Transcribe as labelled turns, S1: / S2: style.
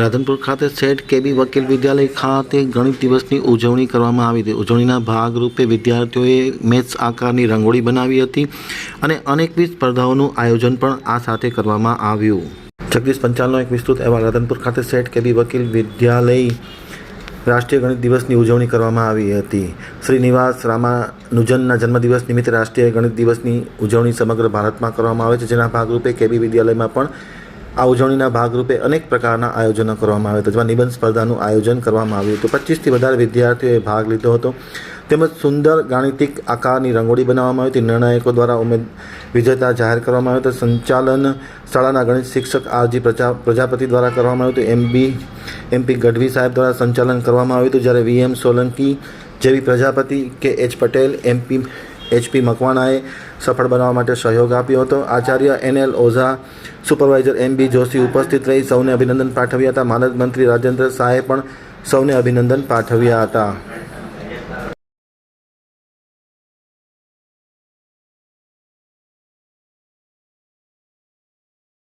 S1: રાધનપુર ખાતે શેઠ કેબી વકીલ વિદ્યાલય ખાતે ગણિત દિવસની ઉજવણી કરવામાં આવી હતી. ઉજવણીના ભાગરૂપે વિદ્યાર્થીઓએ મેથ્સ આકારની રંગોળી બનાવી હતી અને અનેકવિધ સ્પર્ધાઓનું આયોજન પણ આ સાથે કરવામાં આવ્યું. જગદીશ પંચાલનો એક વિસ્તૃત અહેવાલ. રાધનપુર ખાતે શેઠ કેબી વકીલ વિદ્યાલય રાષ્ટ્રીય ગણિત દિવસની ઉજવણી કરવામાં આવી હતી. શ્રીનિવાસ રામાનુજનના જન્મદિવસ નિમિત્તે રાષ્ટ્રીય ગણિત દિવસની ઉજવણી સમગ્ર ભારતમાં કરવામાં આવે છે. જેના ભાગરૂપે કેબી વિદ્યાલયમાં પણ આ ઉજવણીના ભાગરૂપે અનેક પ્રકારના આયોજનો કરવામાં આવ્યા હતા જેમાં નિબંધ સ્પર્ધાનું આયોજન કરવામાં આવ્યું હતું. પચીસથી વધારે વિદ્યાર્થીઓએ ભાગ લીધો હતો. તેમજ સુંદર ગાણિતિક આકારની રંગોળી બનાવવામાં આવી હતી. નિર્ણાયકો દ્વારા ઉમેદ વિજેતા જાહેર કરવામાં આવ્યો હતો. સંચાલન શાળાના ગણિત શિક્ષક આરજી પ્રજા પ્રજાપતિ દ્વારા કરવામાં આવ્યું હતું. એમબી, એમપી ગઢવી સાહેબ દ્વારા સંચાલન કરવામાં આવ્યું હતું. જ્યારે VM Solanki, J V Prajapati K H Patel, M P H P મકવાણાએ સફળ બનાવવા માટે સહયોગ આપ્યો હતો. Acharya NL Ojha, supervisor M B Joshi ઉપસ્થિત રહી સૌને અભિનંદન પાઠવ્યા હતા. માનદ મંત્રી રાજેન્દ્ર શાહે પણ સૌને અભિનંદન પાઠવ્યા હતા.